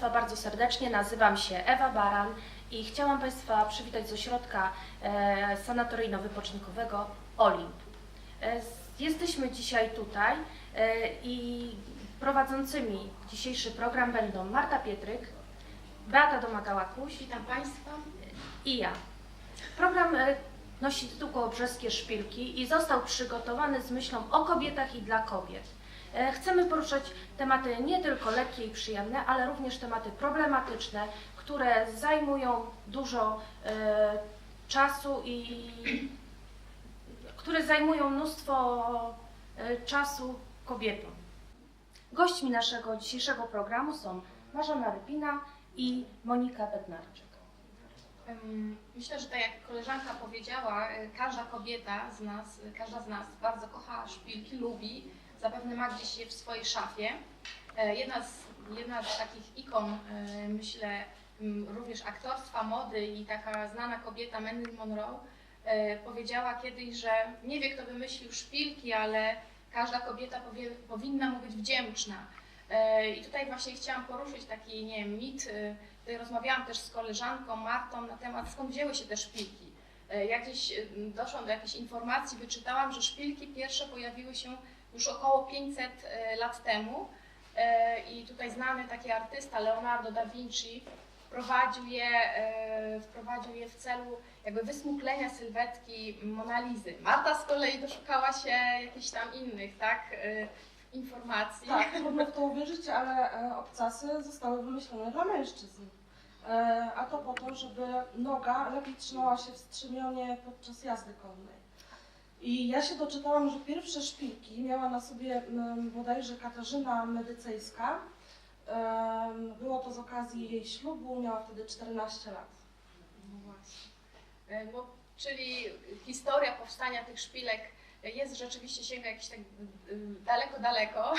Państwa bardzo serdecznie. Nazywam się Ewa Baran i chciałam Państwa przywitać z ośrodka e, sanatoryjno-wypoczynkowego Olimp. E, jesteśmy dzisiaj tutaj e, i prowadzącymi dzisiejszy program będą Marta Pietryk, Beata Domagała-Kuś Witam Państwa. i ja. Program nosi tytuł Kołobrzeskie Szpilki i został przygotowany z myślą o kobietach i dla kobiet. E, Chcemy poruszać tematy nie tylko lekkie i przyjemne, ale również tematy problematyczne, które zajmują dużo e, czasu i które zajmują mnóstwo e, czasu kobietom. Gośćmi naszego dzisiejszego programu są Marzena Rypina i Monika Bednarczyk. Myślę, że tak jak koleżanka powiedziała, każda kobieta z nas, każda z nas bardzo kocha szpilki, lubi, zapewne ma gdzieś je w swojej szafie. E, Jedna z, jedna z takich ikon, y, myślę, również aktorstwa, mody i taka znana kobieta Marilyn Monroe y, powiedziała kiedyś, że nie wie kto wymyślił szpilki, ale każda kobieta powie, powinna mu być wdzięczna. E, I tutaj właśnie chciałam poruszyć taki, nie wiem, mit. Tutaj rozmawiałam też z koleżanką Martą na temat, skąd wzięły się te szpilki. E, Ja gdzieś y, doszłam do jakiejś informacji, wyczytałam, że szpilki pierwsze pojawiły się już około 500 e, lat temu. E, I tutaj znany taki artysta Leonardo da Vinci wprowadził je, e, wprowadził je w celu jakby wysmuklenia sylwetki Monalizy. Marta z kolei doszukała się jakichś tam innych, tak, informacji. Tak, trudno w to uwierzyć, ale obcasy zostały wymyślone dla mężczyzn. A to po to, żeby noga lepiej trzymała się w strzymionie podczas jazdy konnej. I ja się doczytałam, że pierwsze szpilki miała na sobie bodajże Katarzyna Medycejska. Było to z okazji jej ślubu, miała wtedy 14 lat. No właśnie. E, Bo, czyli historia powstania tych szpilek jest rzeczywiście sięga jakieś tak y, daleko, daleko.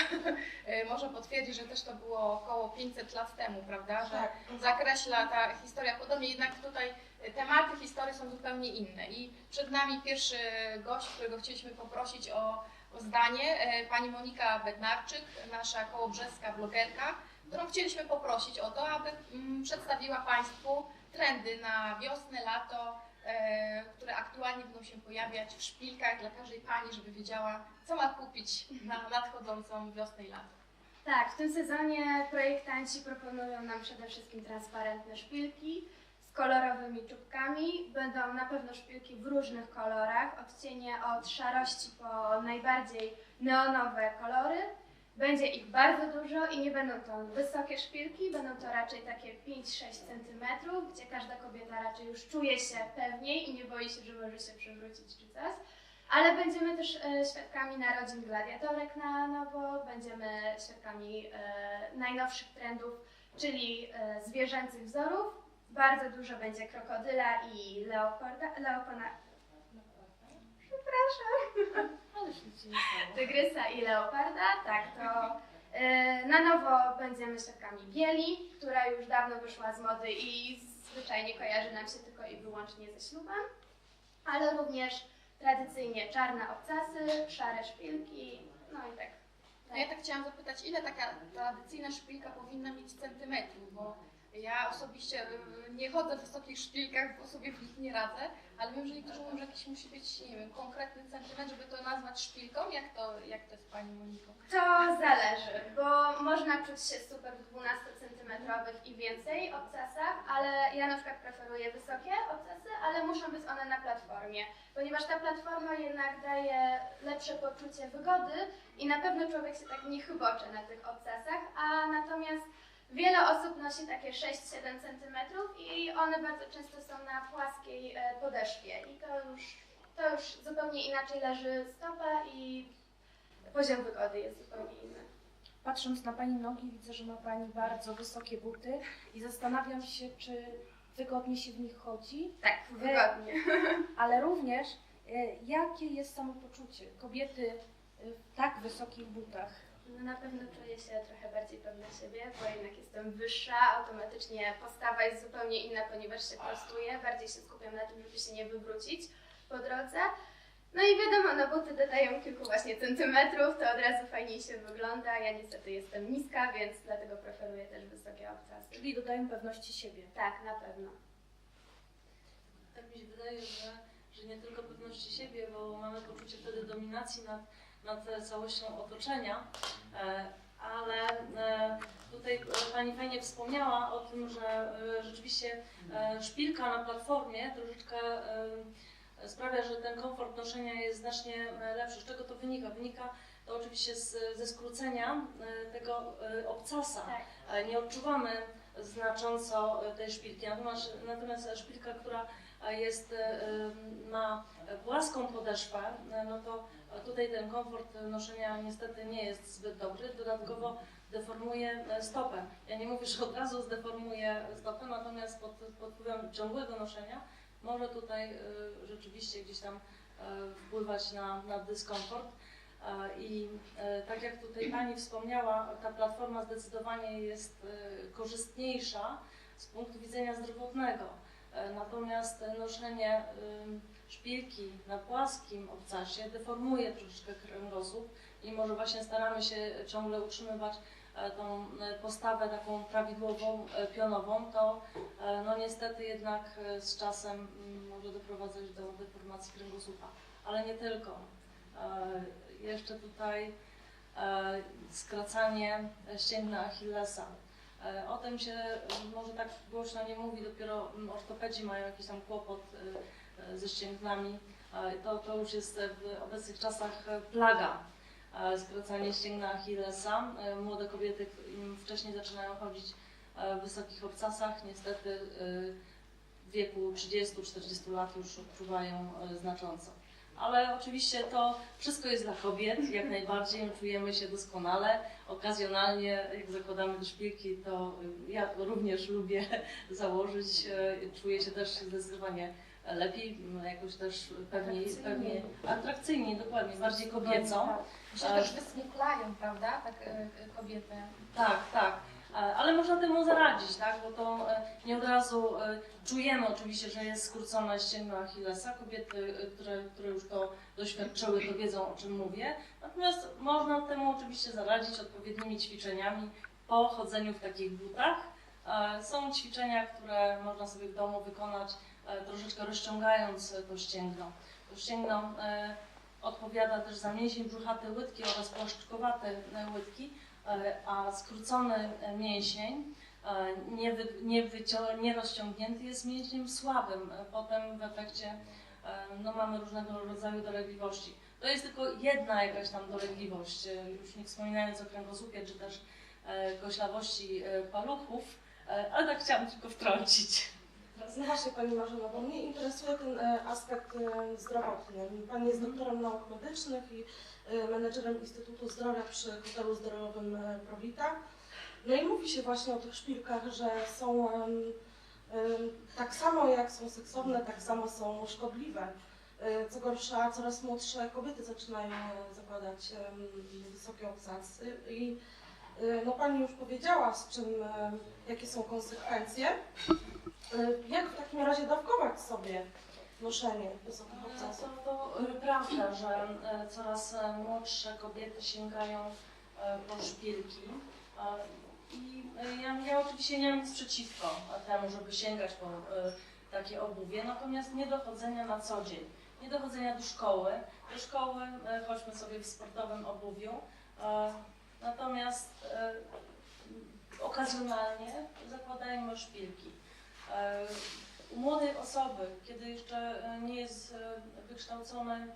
E, Można potwierdzić, że też to było około 500 lat temu, prawda? Że Tak. zakreśla ta historia podobnie, jednak tutaj tematy historii są zupełnie inne. I przed nami pierwszy gość, którego chcieliśmy poprosić o, zdanie, e, pani Monika Bednarczyk, nasza kołobrzeska blogerka, którą chcieliśmy poprosić o to, aby mm, przedstawiła Państwu trendy na wiosnę, lato, e, które aktualnie będą się pojawiać w szpilkach dla każdej Pani, żeby wiedziała, co ma kupić na nadchodzącą wiosnę i lato. Tak, w tym sezonie projektanci proponują nam przede wszystkim transparentne szpilki kolorowymi czubkami. Będą na pewno szpilki w różnych kolorach, odcienie od szarości po najbardziej neonowe kolory. Będzie ich bardzo dużo i nie będą to wysokie szpilki, będą to raczej takie 5-6 cm, gdzie każda kobieta raczej już czuje się pewniej i nie boi się, że może się przewrócić czy coś. Ale będziemy też e, świadkami narodzin gladiatorek na nowo, będziemy świadkami e, najnowszych trendów, czyli e, zwierzęcych wzorów. Bardzo dużo będzie krokodyla i leoparda, leopona, przepraszam, Ale się nie stało. tygrysa i leoparda, tak to e, na nowo będziemy świadkami bieli, która już dawno wyszła z mody i zwyczajnie kojarzy nam się tylko i wyłącznie ze ślubem, ale również tradycyjnie czarne obcasy, szare szpilki, no i tak. No ja tak chciałam zapytać, ile taka tradycyjna szpilka powinna mieć centymetrów, bo ja osobiście nie chodzę w wysokich szpilkach, bo sobie w nich nie radzę, ale wiem, że niektórzy mówią, że jakiś musi być, nie wiem, konkretny centymetr, żeby to nazwać szpilką. Jak to, jak to jest Pani Moniko? To zależy, bo można czuć się super w 12 centymetrowych i więcej obcasach, ale ja na przykład preferuję wysokie obcasy, ale muszą być one na platformie, ponieważ ta platforma jednak daje lepsze poczucie wygody i na pewno człowiek się tak nie chybocze na tych obcasach, a natomiast wiele osób nosi takie 6-7 centymetrów i one bardzo często są na płaskiej e, podeszwie i to już, to już zupełnie inaczej leży stopa i poziom wygody jest zupełnie inny. Patrząc na Pani nogi, widzę, że ma Pani bardzo wysokie buty i zastanawiam się, czy wygodnie się w nich chodzi, Tak, wygodnie. ale również e, jakie jest samopoczucie kobiety e, w tak wysokich butach. No na pewno czuję się trochę bardziej pewna siebie, bo jednak jestem wyższa, automatycznie postawa jest zupełnie inna, ponieważ się prostuję, bardziej się skupiam na tym, żeby się nie wywrócić po drodze. No i wiadomo, no buty dodają kilku właśnie centymetrów, to od razu fajniejsze wygląda. Ja niestety jestem niska, więc dlatego preferuję też wysokie obcasy. Czyli dodają pewności siebie. Tak, na pewno. Tak mi się wydaje, że, że nie tylko pewności siebie, bo mamy poczucie wtedy dominacji nad, nad całością otoczenia, e, ale e, tutaj e, Pani fajnie wspomniała o tym, że rzeczywiście szpilka na platformie troszeczkę sprawia, że ten komfort noszenia jest znacznie lepszy. Z czego to wynika? Wynika to oczywiście z, ze skrócenia tego obcasa. Tak. Nie odczuwamy znacząco tej szpilki, natomiast, natomiast szpilka, która jest, ma płaską podeszwę, no to tutaj ten komfort noszenia niestety nie jest zbyt dobry. Dodatkowo deformuje stopę. Ja nie mówię, że od razu zdeformuje stopę, natomiast pod, pod wpływem ciągłego noszenia może tutaj e, rzeczywiście gdzieś tam e, wpływać na, na dyskomfort. E, I tak jak tutaj Pani wspomniała, ta platforma zdecydowanie jest korzystniejsza z punktu widzenia zdrowotnego. Natomiast noszenie szpilki na płaskim obcasie deformuje troszeczkę kręgosłup i może właśnie staramy się ciągle utrzymywać e, tą e, postawę taką prawidłową, e, pionową, to no niestety jednak z czasem mm, może doprowadzać do deformacji kręgosłupa. Ale nie tylko. Jeszcze tutaj skracanie ścięgna Achillesa. O tym się może tak głośno nie mówi, dopiero mm, ortopedzi mają jakiś tam kłopot ze ścięgnami. E, To, to już jest e, w obecnych czasach e, plaga. e, Skracanie ścięgna Achillesa. E, Młode kobiety im wcześniej zaczynają chodzić e, w wysokich obcasach. Niestety e, w wieku 30-40 lat już odczuwają e, znacząco. Ale oczywiście to wszystko jest dla kobiet, jak najbardziej, my czujemy się doskonale. Okazjonalnie, jak zakładamy do szpilki, to ja również lubię założyć. Czuję się też zdecydowanie lepiej, m, jakoś też Atrakcyjniej. pewnie atrakcyjniej, dokładnie, bardziej kobieco. Tak. Się też wyświetlają, prawda, tak e, kobiety. Tak, tak. Ale można temu zaradzić, tak? Bo to e, nie od razu e, czujemy oczywiście, że jest skrócona ścięgno Achillesa. Kobiety, które, które już to doświadczyły, to wiedzą o czym mówię. Natomiast można temu oczywiście zaradzić odpowiednimi ćwiczeniami po chodzeniu w takich butach. Są ćwiczenia, które można sobie w domu wykonać, troszeczkę rozciągając e, to ścięgno. To ścięgno e, odpowiada też za mięsień brzuchaty łydki oraz płaszczkowate e, łydki. E, a skrócony e, mięsień, e, nie, wy, nie, wycią- nie rozciągnięty jest mięśniem słabym. E, Potem w efekcie e, no, mamy różnego rodzaju dolegliwości. To jest tylko jedna jakaś tam dolegliwość, e, już nie wspominając o kręgosłupie czy też e, koślawości e, paluchów, e, ale tak chciałam tylko wtrącić. No właśnie Pani Marzeno, bo mnie interesuje ten e, aspekt e, zdrowotny. Pani jest doktorem nauk medycznych i e, menedżerem Instytutu Zdrowia przy hotelu zdrowym Prowita. No i mówi się właśnie o tych szpilkach, że są tak samo jak są seksowne, tak samo są szkodliwe. Co gorsza, coraz młodsze kobiety zaczynają zakładać wysokie obcasy i no Pani już powiedziała, z czym, e, jakie są konsekwencje. E, Jak w takim razie dawkować sobie noszenie wysokich obcasów? to e, prawda, że e, coraz e, młodsze kobiety sięgają e, po szpilki. E, I e, ja, ja oczywiście nie mam nic przeciwko temu, żeby sięgać po e, takie obuwie, natomiast nie dochodzenia na co dzień. Nie dochodzenia do szkoły. Do szkoły e, chodźmy sobie w sportowym obuwiu. Natomiast e, okazjonalnie zakładajmy szpilki. E, u młodej osoby, kiedy jeszcze e, nie jest wykształcony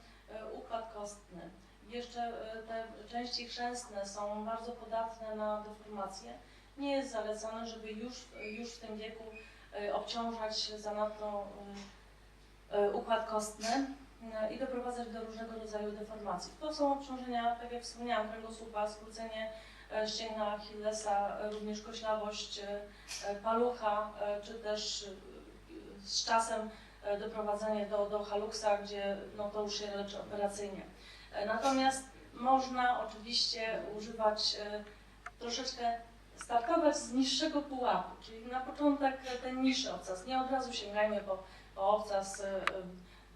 układ kostny, jeszcze te części chrzęstne są bardzo podatne na deformacje, nie jest zalecane, żeby już, już w tym wieku obciążać zanadto układ kostny i doprowadzać do różnego rodzaju deformacji. To są obciążenia, tak jak wspomniałam, kręgosłupa, skrócenie e, ścięgna Achillesa, e, również koślawość e, e, palucha, e, czy też e, z czasem e, doprowadzenie do, do haluksa, gdzie no, to już się leczy operacyjnie. E, Natomiast można oczywiście używać e, troszeczkę startować z niższego pułapu, czyli na początek e, ten niższy obcas. Nie od razu sięgajmy po, po obcas e,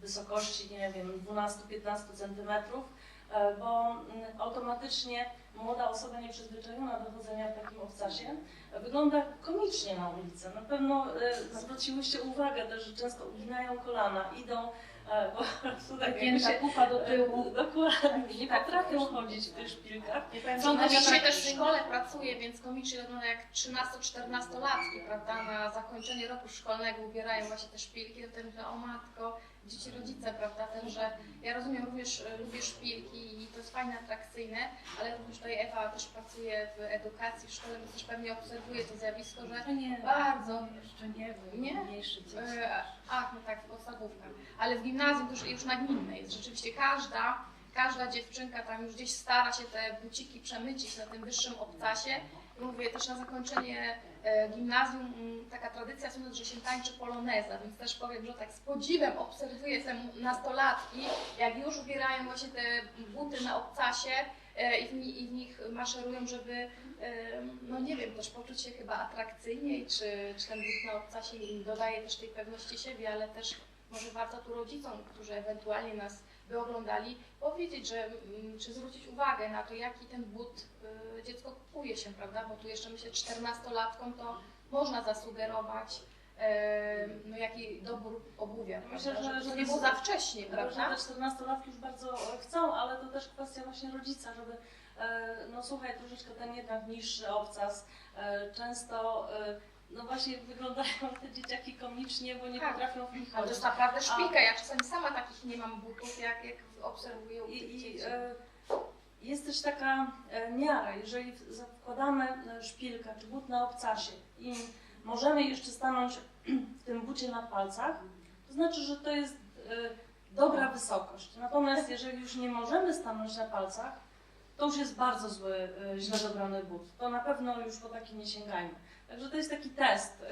wysokości, nie wiem, 12-15 centymetrów, e, bo mm, automatycznie młoda osoba nieprzyzwyczajona do chodzenia w takim obcasie wygląda komicznie na ulicy. Na pewno e, zwróciłyście uwagę też, że często uginają kolana, idą, e, bo po prostu tak jakby Gięta się pupa do tyłu. Dokładnie, nie Tak, potrafią tak. chodzić w tych szpilkach. Są że dzisiaj też w szkole pracuje, więc komicznie wygląda jak 13-14-latki, prawda? Na zakończenie roku szkolnego ubierają właśnie te szpilki, to myślę, o matko, dzieci rodzice, prawda? Też, że ja rozumiem również, e, lubię szpilki i to jest fajne, atrakcyjne, ale również tutaj Ewa też pracuje w edukacji, w szkole, więc też pewnie obserwuje to zjawisko, że To nie, bardzo jeszcze nie, Nie? mniejszy dzieci. E, Ach, no tak, podstawówka. Ale w gimnazjum to już, już na gminnej jest. Rzeczywiście każda, każda dziewczynka tam już gdzieś stara się te buciki przemycić na tym wyższym obcasie. I mówię też na zakończenie e, gimnazjum mm, taka tradycja sądzę, że się tańczy poloneza, więc też powiem, że tak z podziwem obserwuję te nastolatki, jak już ubierają właśnie te buty na obcasie e, i w, ni- i w nich maszerują, żeby e, no nie wiem, też poczuć się chyba atrakcyjniej, czy, czy ten but na obcasie im dodaje też tej pewności siebie, ale też może warto tu rodzicom, którzy ewentualnie nas by oglądali, powiedzieć, że, mm, czy zwrócić uwagę na to, jaki ten but y, dziecko kupuje się, prawda? Bo tu jeszcze myślę, 14-latkom to można zasugerować, e, no jaki dobór obuwia, Myślę, prawda? że- że nie było za wcześnie, Prawda? Że te 14-latki już bardzo chcą, ale to też kwestia właśnie rodzica, żeby e, no słuchaj, troszeczkę ten jednak niższy obcas, e, często e, no właśnie wyglądają te dzieciaki komicznie, bo nie Tak. potrafią w nich chodzić. jest naprawdę szpilka. Ja czasami sama takich nie mam butów, jak, jak obserwuję u tych I, i dzieci. e, jest też taka e, miara, jeżeli zakładamy e, szpilkę czy but na obcasie i możemy jeszcze stanąć w tym bucie na palcach, to znaczy, że to jest e, dobra wysokość. Natomiast jeżeli już nie możemy stanąć na palcach, to już jest bardzo zły, e, źle dobrany but. To na pewno już po taki nie sięgajmy. Także to jest taki test.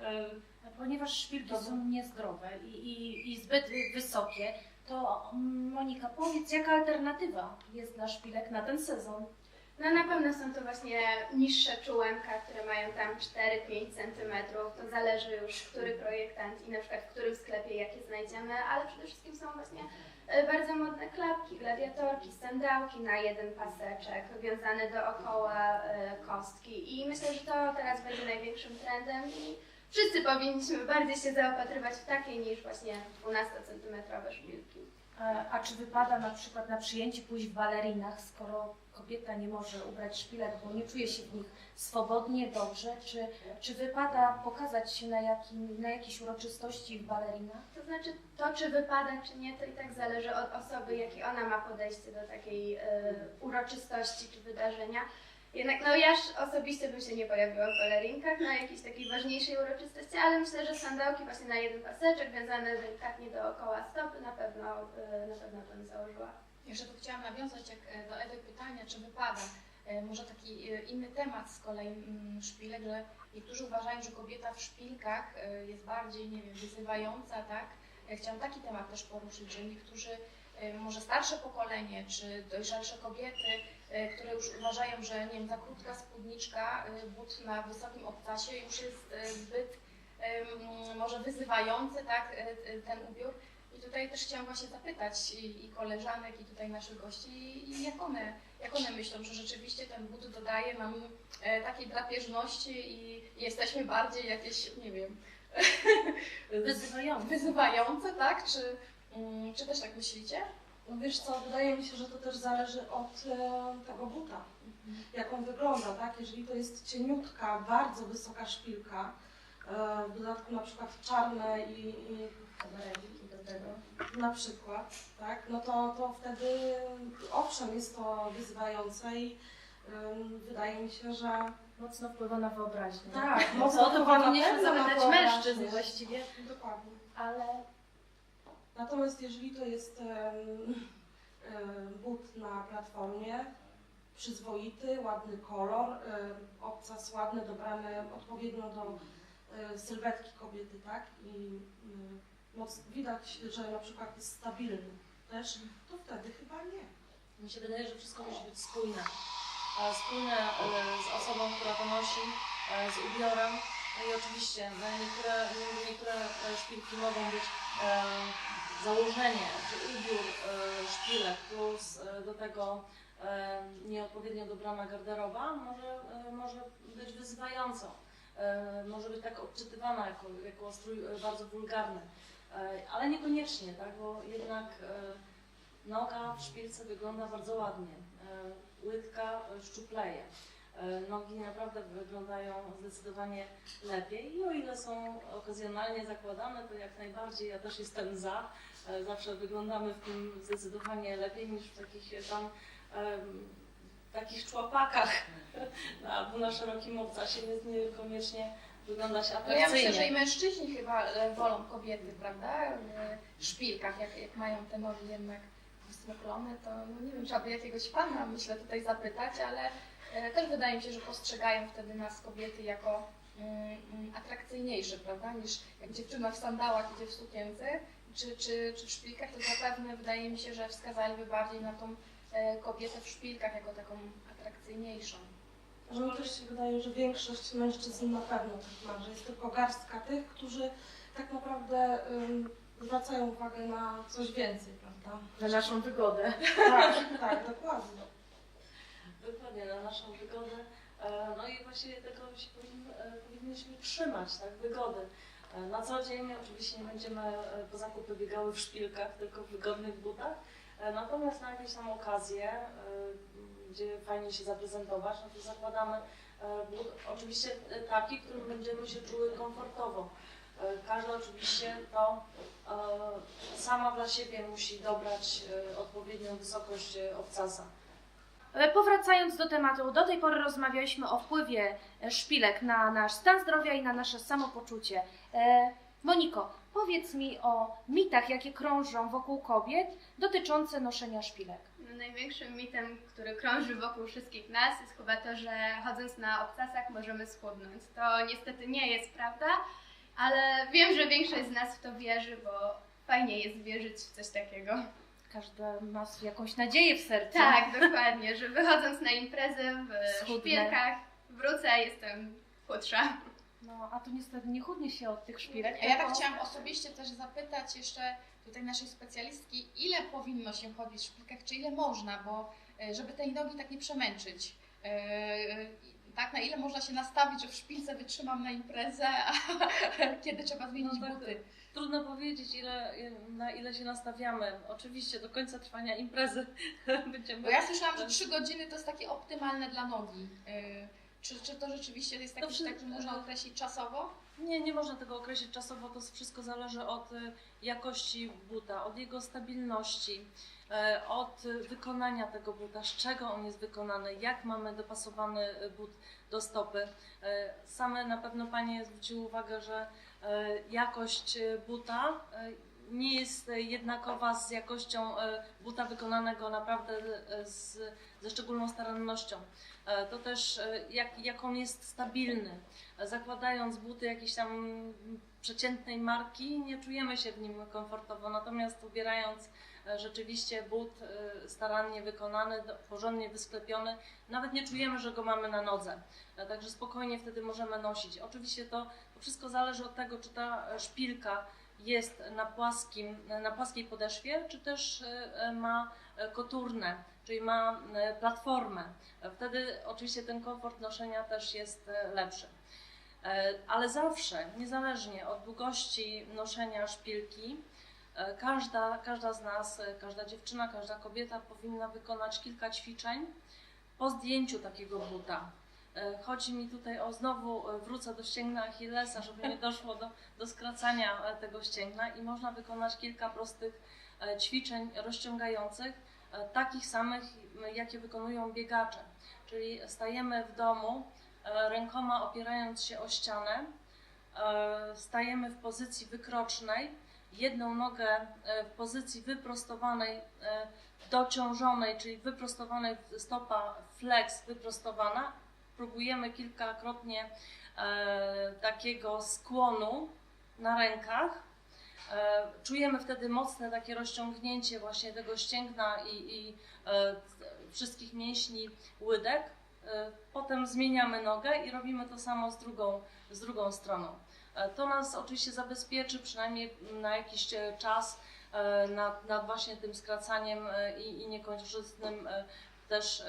E, Ponieważ szpilki Dobra. są niezdrowe i, i, i zbyt wysokie, to mm, Monika, powiedz, jaka alternatywa jest dla szpilek na ten sezon? No na pewno są to właśnie niższe czułenka, które mają tam 4-5 cm. To zależy już, który projektant i na przykład w którym sklepie jakie znajdziemy, ale przede wszystkim są właśnie bardzo modne klapki, gladiatorki, sandałki na jeden paseczek, wiązane dookoła e, kostki. I myślę, że to teraz będzie największym trendem i wszyscy powinniśmy bardziej się zaopatrywać w takie niż właśnie 12 cm szpilki. E, A czy wypada na przykład na przyjęcie pójść w balerinach, skoro kobieta nie może ubrać szpilek, bo nie czuje się w nich swobodnie, dobrze? Czy, czy wypada pokazać się na, jakim, na jakiejś uroczystości w balerinach? To znaczy, to czy wypada, czy nie, to i tak zależy od osoby, jakie ona ma podejście do takiej e, uroczystości czy wydarzenia. Jednak no ja osobiście bym się nie pojawiła w balerinkach na jakiejś takiej ważniejszej uroczystości, ale myślę, że sandałki właśnie na jeden paseczek, wiązane delikatnie dookoła stopy na pewno, e, na pewno bym założyła. Jeszcze tu chciałam nawiązać jak e, do Ewy pytania, czy wypada. E, Może taki e, inny temat z kolei mm, szpilek, że niektórzy uważają, że kobieta w szpilkach jest bardziej, nie wiem, wyzywająca, tak? Chciałam taki temat też poruszyć, że niektórzy, może starsze pokolenie, czy dojrzalsze kobiety, które już uważają, że nie wiem, za krótka spódniczka, but na wysokim obcasie już jest zbyt może wyzywający, tak, ten ubiór. I tutaj też chciałam właśnie zapytać i, i koleżanek, i tutaj naszych gości, i, i jak, one, jak one myślą, że rzeczywiście ten but dodaje nam e, takiej drapieżności i jesteśmy bardziej jakieś, nie wiem, Wyzywające. wyzywające, tak? Czy, mm, czy też tak myślicie? No wiesz co, wydaje mi się, że to też zależy od e, tego buta, jak on wygląda, tak? Jeżeli to jest cieniutka, bardzo wysoka szpilka, e, w dodatku na przykład czarne i, i Do tego. na przykład, tak? No to, to wtedy owszem jest to wyzywające i ym, wydaje mi się, że Mocno wpływa na wyobraźnię. tak, mocno to wpływa na powinniśmy pewno na zapytać wyobraźnię. mężczyzn właściwie, Dokładnie. ale Natomiast jeżeli to jest em, em, but na platformie, przyzwoity, ładny kolor, em, obcas ładny, dobrany odpowiednio do e, sylwetki kobiety, tak? I em, moc, widać, że na przykład jest stabilny też, to wtedy chyba nie. Mi się wydaje, że wszystko musi być spójne. E, Spójne e, z osobą, która to nosi, e, z ubiorem. No i oczywiście no, niektóre, niektóre szpilki mogą być założenie, czy ubiór szpilek plus do tego nieodpowiednio dobrana garderoba może, może być wyzywającą. Może być tak odczytywana jako, jako strój bardzo wulgarny. E, ale niekoniecznie, tak? bo jednak e, noga w szpilce wygląda bardzo ładnie. E, łydka szczupleje. Nogi naprawdę wyglądają zdecydowanie lepiej i o ile są okazjonalnie zakładane, to jak najbardziej ja też jestem za. Zawsze wyglądamy w tym zdecydowanie lepiej niż w takich tam takich człapakach albo na szerokim obcasie jest niekoniecznie wyglądać No ja atrakcyjnie. myślę, że i mężczyźni chyba e, wolą kobiety, prawda? W szpilkach, jak, jak mają te nogi jednak wysmuklone, to no nie wiem, trzeba by jakiegoś pana, myślę, tutaj zapytać, ale e, też wydaje mi się, że postrzegają wtedy nas kobiety jako mm, mm, atrakcyjniejsze, prawda? Niż jak dziewczyna w sandałach idzie w sukience czy, czy, czy w szpilkach, to zapewne wydaje mi się, że wskazaliby bardziej na tą e, kobietę w szpilkach jako taką atrakcyjniejszą. Że mi też się wydaje, że większość mężczyzn na pewno tak ma, że jest tylko garstka tych, którzy tak naprawdę ym, zwracają uwagę na coś więcej, prawda? Na naszą wygodę. Tak, tak, dokładnie. Dokładnie, na naszą wygodę. E, No i właśnie tego się powinni, e, powinniśmy trzymać, tak, wygody. E, Na co dzień oczywiście nie będziemy e, po zakupy biegały w szpilkach, tylko w wygodnych butach. E, Natomiast na jakieś tam okazje, e, gdzie fajnie się zaprezentować, no to zakładamy e, but, oczywiście taki, w którym będziemy się czuły komfortowo. E, Każda oczywiście to e, sama dla siebie musi dobrać odpowiednią wysokość obcasa. Powracając do tematu, do tej pory rozmawialiśmy o wpływie szpilek na nasz stan zdrowia i na nasze samopoczucie. Moniko, powiedz mi o mitach, jakie krążą wokół kobiet dotyczące noszenia szpilek. No, największym mitem, który krąży wokół wszystkich nas, jest chyba to, że chodząc na obcasach możemy schudnąć. To niestety nie jest prawda, ale wiem, że większość z nas w to wierzy, bo fajnie jest wierzyć w coś takiego. Każdy ma jakąś nadzieję w sercu. Tak, dokładnie, że wychodząc na imprezę w Schudnę. szpilkach, wrócę, jestem chudsza. No, a tu niestety nie chudnie się od tych szpilek. A ja tak chciałam osobiście też zapytać jeszcze tutaj naszej specjalistki, ile powinno się chodzić w szpilkach, czy ile można, bo e, żeby tej nogi tak nie przemęczyć. E, Tak, na ile można się nastawić, że w szpilce wytrzymam na imprezę, a kiedy trzeba zmienić No tak, buty. Trudno powiedzieć, ile, na ile się nastawiamy. Oczywiście do końca trwania imprezy będziemy. Bo ja słyszałam, że 3 godziny to jest takie optymalne dla nogi. E, Czy, czy to rzeczywiście jest To taki, przy- tak, że można określić czasowo? Nie, nie można tego określić czasowo, to wszystko zależy od y, jakości buta, od jego stabilności, e, od wykonania tego buta, z czego on jest wykonany, jak mamy dopasowany y, but do stopy. E, Same na pewno Panie zwróciły uwagę, że e, jakość y, buta nie jest e, jednakowa z jakością e, buta wykonanego naprawdę e, z, ze szczególną starannością. To też jak, jak on jest stabilny zakładając buty jakiejś tam przeciętnej marki, nie czujemy się w nim komfortowo. Natomiast ubierając rzeczywiście but starannie wykonany, porządnie wysklepiony, nawet nie czujemy, że go mamy na nodze. Także spokojnie wtedy możemy nosić. Oczywiście to, to wszystko zależy od tego, czy ta szpilka jest na, płaskim, na płaskiej podeszwie, czy też e, e, ma koturnę, czyli ma e, platformę. Wtedy oczywiście ten komfort noszenia też jest lepszy. Ale zawsze, niezależnie od długości noszenia szpilki, każda, każda z nas, każda dziewczyna, każda kobieta powinna wykonać kilka ćwiczeń po zdjęciu takiego buta. E, Chodzi mi tutaj o znowu e, wrócę do ścięgna Achillesa, żeby nie doszło do, do skracania e, tego ścięgna i można wykonać kilka prostych ćwiczeń rozciągających, takich samych, jakie wykonują biegacze. Czyli stajemy w domu, rękoma opierając się o ścianę, stajemy w pozycji wykrocznej, jedną nogę w pozycji wyprostowanej, dociążonej, czyli wyprostowanej stopa flex wyprostowana. Próbujemy kilkakrotnie e, takiego skłonu na rękach. E, Czujemy wtedy mocne takie rozciągnięcie właśnie tego ścięgna i, i e, wszystkich mięśni łydek. Potem zmieniamy nogę i robimy to samo z drugą, z drugą stroną. To nas oczywiście zabezpieczy przynajmniej na jakiś czas nad, nad właśnie tym skracaniem i, i niekorzystnym też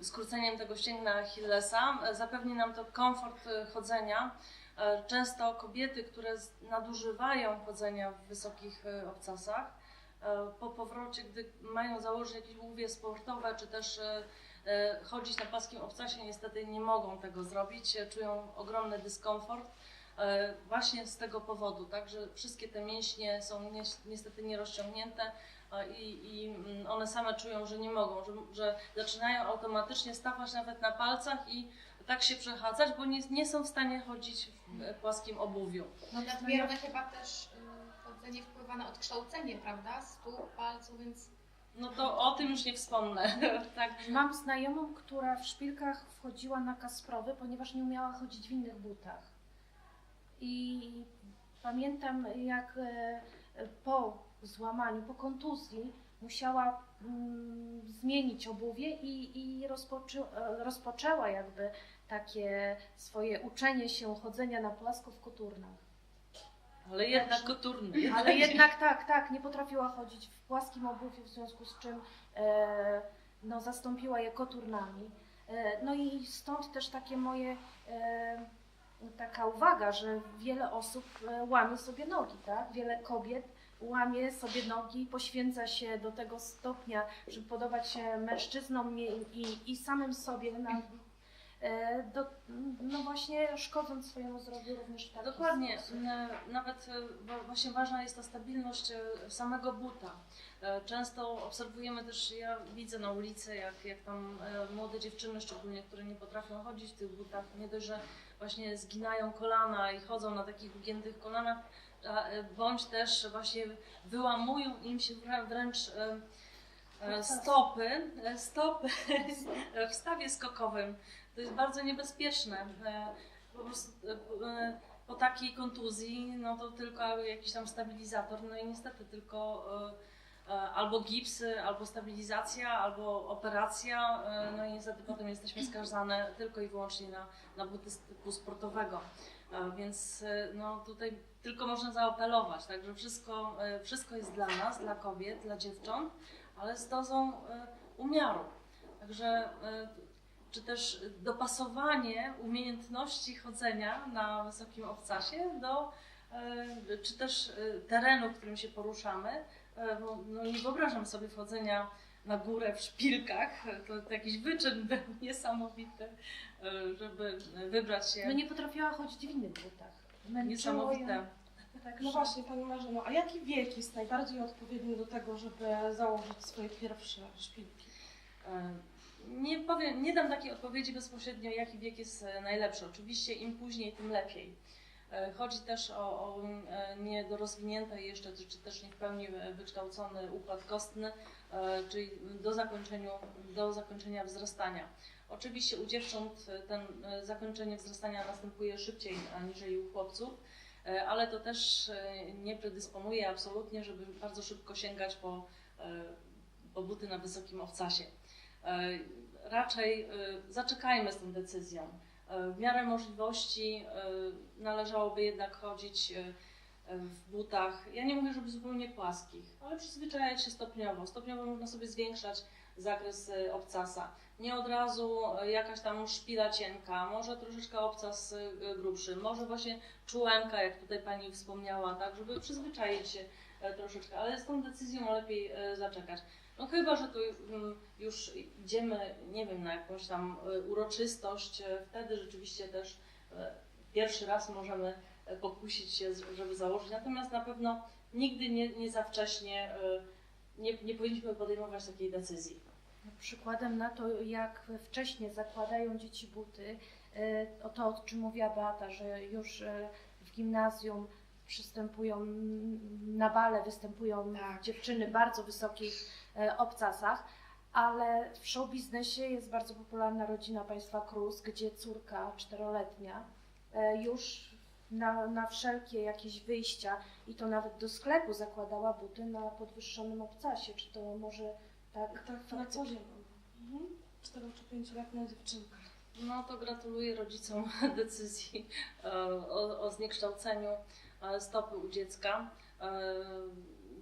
skróceniem tego ścięgna Achillesa. E, Zapewni nam to komfort e, chodzenia. E, Często kobiety, które nadużywają chodzenia w wysokich e, obcasach, e, po powrocie, gdy mają założyć jakieś obuwie sportowe, czy też e, e, chodzić na płaskim obcasie, niestety nie mogą tego zrobić, e, czują ogromny dyskomfort. E, Właśnie z tego powodu, tak, że wszystkie te mięśnie są ni- niestety nierozciągnięte e, i, i mm, one same czują, że nie mogą, że, że zaczynają automatycznie stawać nawet na palcach i tak się przechadzać, bo nie, nie są w stanie chodzić w e, płaskim obuwiu. No nadmierne chyba też y, chodzenie wpływa na odkształcenie, prawda? Stóp, palców, więc No to o tym już nie wspomnę. tak. Mam znajomą, która w szpilkach wchodziła na kasprowy, ponieważ nie umiała chodzić w innych butach. I pamiętam, jak e, po złamaniu, po kontuzji musiała mm, zmienić obuwie i, i rozpoczę, e, rozpoczęła jakby takie swoje uczenie się chodzenia na płasko w koturnach. Ale jednak koturny. Ale jednak tak, tak, nie potrafiła chodzić w płaskim obuwiu, w związku z czym e, no, zastąpiła je koturnami. E, no i stąd też takie moje, e, taka uwaga, że wiele osób e, łamie sobie nogi, tak? Wiele kobiet łamie sobie nogi, poświęca się do tego stopnia, żeby podobać się mężczyznom i, i, i samym sobie na, do, no właśnie szkodząc swojemu zdrowiu również w taki Dokładnie. sposób. N- Nawet e, właśnie ważna jest ta stabilność e, samego buta. E, Często obserwujemy też, ja widzę na ulicy, jak, jak tam e, młode dziewczyny szczególnie, które nie potrafią chodzić w tych butach, nie dość, że właśnie zginają kolana i chodzą na takich ugiętych kolanach, e, bądź też właśnie wyłamują im się wrę- wręcz e, e, stopy, e, stopy w stawie skokowym. To jest bardzo niebezpieczne. Po prostu e, po takiej kontuzji, no to tylko jakiś tam stabilizator, no i niestety tylko e, e, albo gips, albo stabilizacja, albo operacja, no i niestety potem jesteśmy skazane tylko i wyłącznie na, na buty typu sportowego. Więc no tutaj tylko można zaapelować, także wszystko, wszystko jest dla nas, dla kobiet, dla dziewcząt, ale z dozą umiaru. Także czy też dopasowanie umiejętności chodzenia na wysokim obcasie do, e, czy też e, terenu, w którym się poruszamy. E, Bo no nie wyobrażam sobie wchodzenia na górę w szpilkach. To, to jakiś wyczyn był niesamowity, żeby wybrać się. No nie potrafiła chodzić w innych butach. Męczyło Niesamowite. ją. Tak, No właśnie, Pani Marzeno, a jaki wiek jest najbardziej odpowiedni do tego, żeby założyć swoje pierwsze szpilki? Nie powiem, nie dam takiej odpowiedzi bezpośrednio, jaki wiek jest e, najlepszy. Oczywiście im później, tym lepiej. E, Chodzi też o, o e, niedorozwinięty jeszcze, czy, też nie w pełni wykształcony układ kostny, czyli do, zakończeniu, do zakończenia wzrastania. Oczywiście u dziewcząt ten zakończenie wzrastania następuje szybciej aniżeli u chłopców, ale to też nie predysponuje absolutnie, żeby bardzo szybko sięgać po, po buty na wysokim obcasie. E, Raczej e, zaczekajmy z tą decyzją. E, W miarę możliwości należałoby jednak chodzić w butach, ja nie mówię, żeby zupełnie płaskich, ale przyzwyczajać się stopniowo. Stopniowo można sobie zwiększać zakres obcasa. Nie od razu jakaś tam szpila cienka, może troszeczkę obcas grubszy, może właśnie czułenka, jak tutaj Pani wspomniała, tak, żeby przyzwyczaić się troszeczkę, ale z tą decyzją lepiej zaczekać. No chyba, że tu mm, już idziemy, nie wiem, na jakąś tam e, uroczystość, e, wtedy rzeczywiście też e, pierwszy raz możemy pokusić się, żeby założyć. Natomiast na pewno nigdy nie, nie za wcześnie, nie, nie powinniśmy podejmować takiej decyzji. Przykładem na to, jak wcześniej zakładają dzieci buty, o to, o czym mówiła Beata, że już w gimnazjum przystępują na bale, występują Tak. dziewczyny bardzo wysokich obcasach, ale w show biznesie jest bardzo popularna rodzina państwa Cruz, gdzie córka czteroletnia e, już na, na wszelkie jakieś wyjścia i to nawet do sklepu zakładała buty na podwyższonym obcasie. Czy to może tak, Tak na co dzień. Mhm. 4 czy 5-letnia dziewczynka. No to gratuluję rodzicom decyzji e, o, o zniekształceniu e, stopy u dziecka.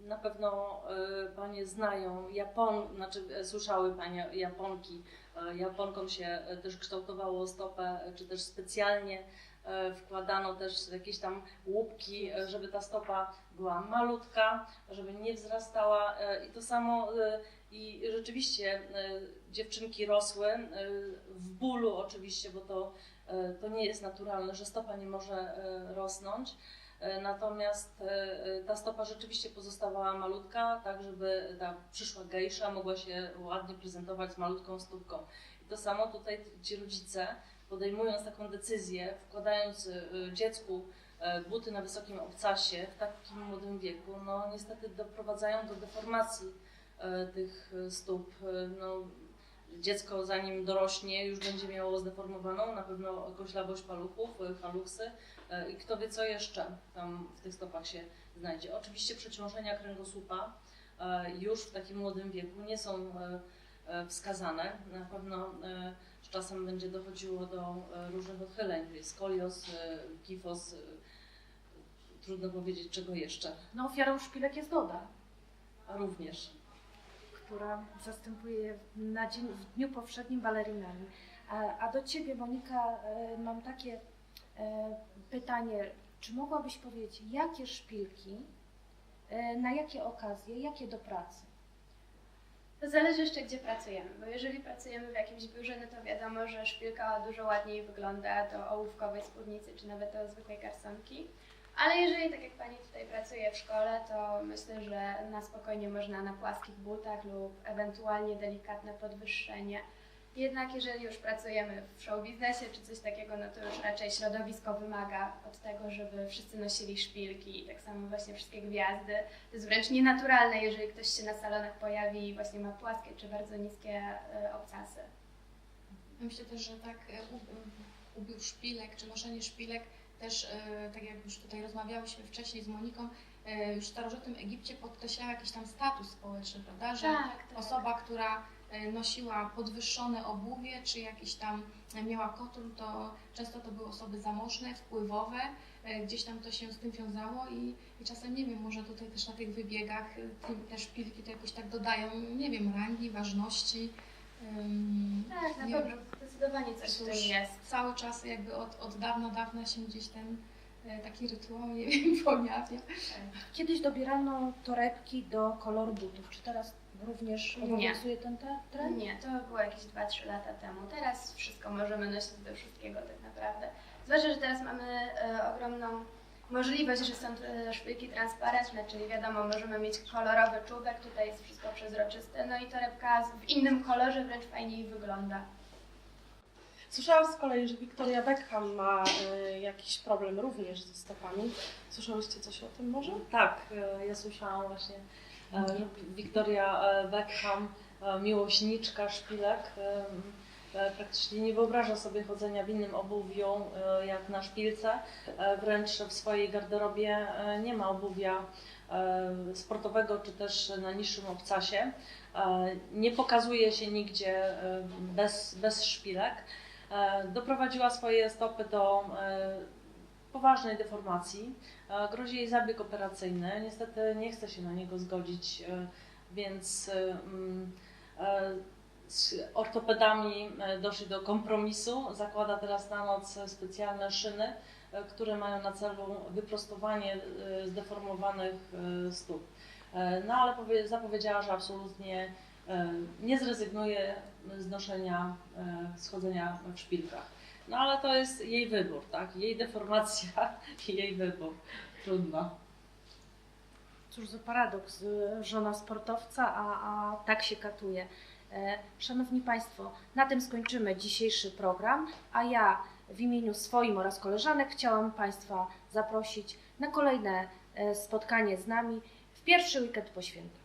Na pewno e, Panie znają Japon, znaczy e, słyszały Panie Japonki. E, Japonkom się też kształtowało stopę, czy też specjalnie wkładano też jakieś tam łupki, żeby ta stopa była malutka, żeby nie wzrastała. I to samo i rzeczywiście dziewczynki rosły w bólu oczywiście, bo to, to nie jest naturalne, że stopa nie może rosnąć. E, Natomiast e, e, ta stopa rzeczywiście pozostawała malutka, tak żeby ta przyszła gejsza mogła się ładnie prezentować z malutką stópką. I to samo tutaj ci rodzice, podejmując taką decyzję, wkładając dziecku buty na wysokim obcasie w takim młodym wieku, no niestety doprowadzają do deformacji tych stóp. No, dziecko zanim dorośnie już będzie miało zdeformowaną na pewno koślawość paluchów, e, haluksy e, i kto wie co jeszcze tam w tych stopach się znajdzie. Oczywiście przeciążenia kręgosłupa e, już w takim młodym wieku nie są e, e, wskazane. Na pewno e, z czasem będzie dochodziło do e, różnych odchyleń, skolios, e, kifos, e, trudno powiedzieć czego jeszcze, No ofiarą szpilek jest Doda, również. Która zastępuje na dzień, w dniu powszednim balerinami. A, a do Ciebie, Monika, e, mam takie e, pytanie. Czy mogłabyś powiedzieć, jakie szpilki, e, na jakie okazje, jakie do pracy? To zależy jeszcze, gdzie pracujemy, bo jeżeli pracujemy w jakimś biurze, no to wiadomo, że szpilka dużo ładniej wygląda do ołówkowej spódnicy, czy nawet do zwykłej garsonki. Ale jeżeli, tak jak Pani tutaj pracuje w szkole, to myślę, że na spokojnie można na płaskich butach lub ewentualnie delikatne podwyższenie. Jednak jeżeli już pracujemy w show biznesie czy coś takiego, no to już raczej środowisko wymaga od tego, żeby wszyscy nosili szpilki i tak samo właśnie wszystkie gwiazdy. To jest wręcz nienaturalne, jeżeli ktoś się na salonach pojawi i właśnie ma płaskie czy bardzo niskie e, obcasy. Myślę też, że tak e, ubiór szpilek czy noszenie szpilek też, e, tak jak już tutaj rozmawiałyśmy wcześniej z Moniką, e, już w starożytnym Egipcie podkreślała jakiś tam status społeczny, prawda? Że Tak, tak. osoba, która e, nosiła podwyższone obuwie, czy jakiś tam miała kotun, to często to były osoby zamożne, wpływowe, gdzieś tam to się z tym wiązało i, i czasem, nie wiem, może tutaj też na tych wybiegach tym- te szpilki to jakoś tak dodają, nie wiem, rangi, ważności. Tak, na pewno, zdecydowanie coś w tym jest. Cały czas jakby od, od dawna, dawna się gdzieś ten e, taki rytuał, nie wiem, pojawia. Kiedyś dobierano torebki do koloru butów. Czy teraz również Nie. obowiązuje ten te- trend? Nie, to było jakieś 2-3 lata temu. Teraz wszystko możemy nosić do wszystkiego tak naprawdę. Zwłaszcza, że teraz mamy e, ogromną możliwość, że są e, szpilki transparentne, czyli wiadomo, możemy mieć kolorowy czubek, tutaj jest wszystko przezroczyste, no i torebka w innym kolorze wręcz fajniej wygląda. Słyszałam z kolei, że Victoria Beckham ma e, jakiś problem również ze stopami. Słyszałyście coś o tym może? Tak, e, ja słyszałam właśnie, że Victoria Beckham, miłośniczka szpilek, praktycznie nie wyobraża sobie chodzenia w innym obuwiu e, jak na szpilce. E, Wręcz w swojej garderobie e, nie ma obuwia e, sportowego czy też na niższym obcasie. E, Nie pokazuje się nigdzie e, bez, bez szpilek. E, Doprowadziła swoje stopy do e, poważnej deformacji. E, Grozi jej zabieg operacyjny. Niestety nie chce się na niego zgodzić, e, więc e, mm, e, z ortopedami e, doszli do kompromisu. Zakłada teraz na noc specjalne szyny, e, które mają na celu wyprostowanie e, zdeformowanych stóp. No ale powie- zapowiedziała, że absolutnie nie zrezygnuje z noszenia, schodzenia w szpilkach. No ale to jest jej wybór, tak? Jej deformacja, jej wybór. Trudno. Cóż za paradoks, żona sportowca, a, a tak się katuje. E, Szanowni Państwo, na tym skończymy dzisiejszy program, a ja w imieniu swoim oraz koleżanek chciałam Państwa zaprosić na kolejne e, spotkanie z nami w pierwszy weekend po świętach.